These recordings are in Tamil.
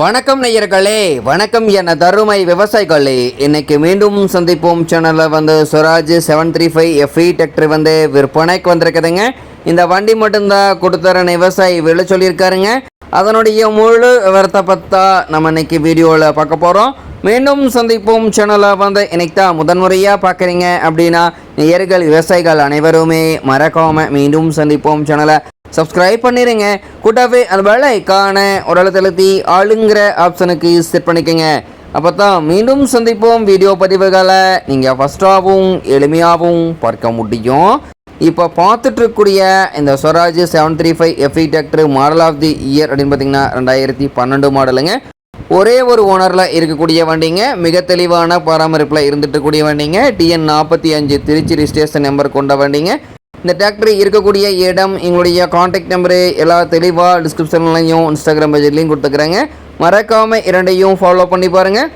வணக்கம் நேயர்களே வணக்கம் என தருமை விவசாயிகளே. இன்னைக்கு மீண்டும் சந்திப்போம். சேனலில் வந்து Swaraj seven three five FE tractor வந்து விற்பனைக்கு வந்திருக்குதுங்க. இந்த வண்டி மட்டும்தான் கொடுத்துறேன் விவசாயி விழ சொல்லியிருக்காருங்க. அதனுடைய முழு விவரத்தை பார்த்தா நம்ம இன்னைக்கு வீடியோவில் பார்க்க போகிறோம் மீண்டும் சந்திப்போம். சேனலை வந்து இன்னைக்கு தான் முதன்முறையாக பார்க்குறீங்க அப்படின்னா நேயர்கள் விவசாயிகள் அனைவருமே மறக்காமல் மீண்டும் சந்திப்போம். சேனலை சப்ஸ்கிரைப் பண்ணிடுங்க கூட்டாவே அந்த வேலை காண ஒரு அழுத்தழுத்தி ஆளுங்கிற ஆப்ஷனுக்கு செட் பண்ணிக்கோங்க. அப்போ தான் மீண்டும் சந்திப்போம் வீடியோ பதிவுகளை. நீங்கள் ஃபஸ்ட்டாகவும் எளிமையாகவும் பார்க்க முடியும். இப்போ பார்த்துட்ருக்கூடிய இந்த Swaraj seven three five FE tractor model of the year அப்படின்னு பார்த்தீங்கன்னா ரெண்டாயிரத்தி பன்னெண்டு மாடலுங்க ஒரே ஒரு ஓனரில் இருக்கக்கூடிய வண்டிங்க. மிக தெளிவான பராமரிப்பில் இருந்துட்டு வண்டிங்க. டிஎன் நாற்பத்தி அஞ்சு திருச்சி ரிஜிஸ்ட்ரேஷன் நம்பர் கொண்ட வண்டிங்க. இந்த டிராக்டர் இருக்கக்கூடிய இடம் எங்களுடைய காண்டாக்ட் நம்பரு எல்லா தெளிவாக டிஸ்கிரிப்ஷன்லையும் இன்ஸ்டாகிராம் பேஜ்லையும் கொடுத்துக்கிறேங்க. மறக்காமல் இரண்டையும் ஃபாலோ பண்ணி பாருங்கள்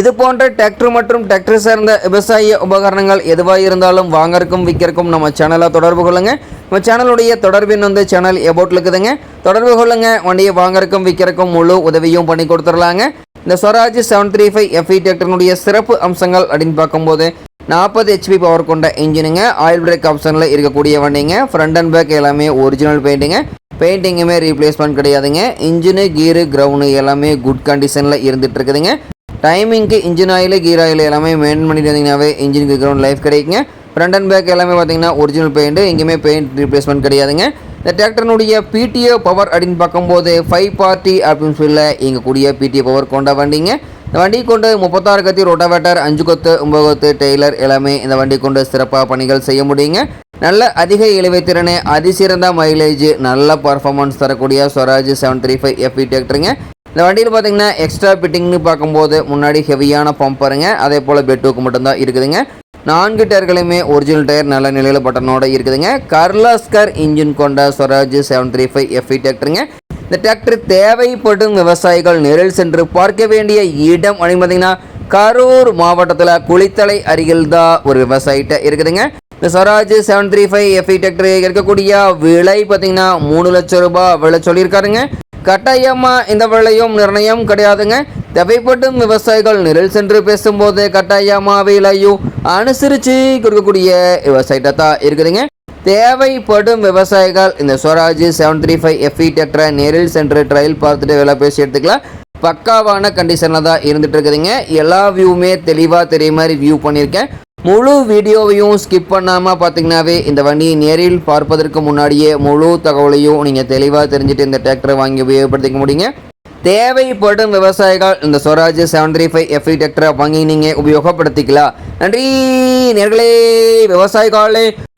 இது போன்ற டிராக்டர் மற்றும் டிராக்டர் சார்ந்த விவசாய உபகரணங்கள் எதுவாக இருந்தாலும் வாங்கறக்கும் விற்கிறக்கும் நம்ம சேனலை தொடர்பு கொள்ளுங்க. நம்ம சேனலுடைய தொடர்பின் வந்து சேனல் எபோட்டில் இருக்குதுங்க. தொடர்பு கொள்ளுங்கள் வண்டியை வாங்கறக்கும் விற்கிறக்கும் முழு உதவியும் பண்ணி கொடுத்துடலாங்க. இந்த Swaraj seven three five FE டிராக்டர்னுடைய சிறப்பு அம்சங்கள் அப்படின்னு பார்க்கும்போது நாற்பது ஹெச்பி பவர் கொண்ட இன்ஜினுங்க ஆயில் பிரேக் ஆப்ஷனில் இருக்கக்கூடிய வண்டிங்க ஃப்ரண்ட் அண்ட் பேக் எல்லாமே ஒரிஜினல் பெயிண்டிங்க பெயிண்டிங்குமே ரீப்ளேஸ்மெண்ட் கிடையாதுங்க. இன்ஜினு கீரு கிரவுண்டு எல்லாமே குட் கண்டிஷனில் இருந்துட்டு இருக்குதுங்க டைமிங்க்கு இன்ஜின் ஆயில் கீர் ஆயில் எல்லாமே மெயின் பண்ணிட்டு வந்தீங்கன்னாவே இன்ஜினுக்கு கிரவுண்ட் லைஃப் கிடைக்குங்க. ஃப்ரண்ட் அண்ட் பேக் எல்லாமே பார்த்தீங்கன்னா ஒரிஜினல் பெயிண்ட் எங்கேயுமே பெயிண்ட் ரீப்ளேஸ்மெண்ட் கிடையாதுங்க. இந்த டிராக்டர்னுடைய பிடிஓ பவர் அப்படின்னு பார்க்கும்போது ஃபைவ் பார்ட்டி அப்படின்னு சொல்ல கூடிய பிடிஓ பவர் கொண்ட வண்டிங்க. இந்த வண்டி கொண்டு முப்பத்தாறு கத்தி ரொட்டாவேட்டர் அஞ்சு கொத்து ஒம்பது கொத்து டெய்லர் எல்லாமே இந்த வண்டி கொண்டு சிறப்பாக பணிகள் செய்ய முடியுங்க. நல்ல அதிக இழுவைத்திறனு அதிசிறந்த மைலேஜ் நல்ல பர்ஃபார்மன்ஸ் தரக்கூடிய Swaraj seven three five FE டிராக்டருங்க இந்த வண்டியில் பார்த்தீங்கன்னா எக்ஸ்ட்ரா ஃபிட்டிங்னு பார்க்கும்போது முன்னாடி ஹெவியான பம்பருங்க அதே போல் பெட்டுக்கு மட்டும்தான் இருக்குதுங்க. நான்கு டயர்களுமே ஒரிஜினல் டயர் நல்ல நிலையில் பட்டனோட இருக்குதுங்க. கர்லாஸ்கர் இன்ஜின் கொண்ட Swaraj seven three five FE டிராக்டருங்க இந்த டிராக்டர் தேவைப்படும் விவசாயிகள் நேரில் சென்று பார்க்க வேண்டிய இடம் பார்த்தீங்கன்னா கரூர் மாவட்டத்தில் குளித்தலை அருகில் தான் ஒரு விவசாயிட்ட இருக்குதுங்க. இந்த Swaraj seven three five FE tractor இருக்கக்கூடிய விலை பார்த்தீங்கன்னா மூணு லட்சம் ரூபாய் விலை சொல்லியிருக்காருங்க. கட்டாயமாக இந்த விலையும் நிர்ணயம் கிடையாதுங்க. தேவைப்படும் விவசாயிகள் நிரல் சென்று பேசும்போது கட்டாயமாக விலையும் அனுசரித்து கொடுக்கக்கூடிய விவசாயிட்ட தான் இருக்குதுங்க. தேவைப்படும் விவசாயிகள் இந்த Swaraj seven three five FE டெக்டரை நேரில் சென்று ட்ரையல் பார்த்துட்டு விலை பேசி எடுத்துக்கலாம். பக்காவான கண்டிஷனில் தான் இருந்துட்டு இருக்குதுங்க. எல்லா வியூவுமே தெளிவாக தெரிய மாதிரி வியூ பண்ணியிருக்கேன். முழு வீடியோவையும் ஸ்கிப் பண்ணாமல் பார்த்தீங்கன்னாவே இந்த வண்டியை நேரில் பார்ப்பதற்கு முன்னாடியே முழு தகவலையும் நீங்கள் தெளிவாக தெரிஞ்சுட்டு இந்த டிராக்டரை வாங்கி உபயோகப்படுத்திக்க முடியுங்க. தேவைப்படும் விவசாயிகள் இந்த Swaraj seven three five FE டிராக்டரை வாங்கி நீங்கள் உபயோகப்படுத்திக்கலாம். நன்றி நேர்களே விவசாயிகளே.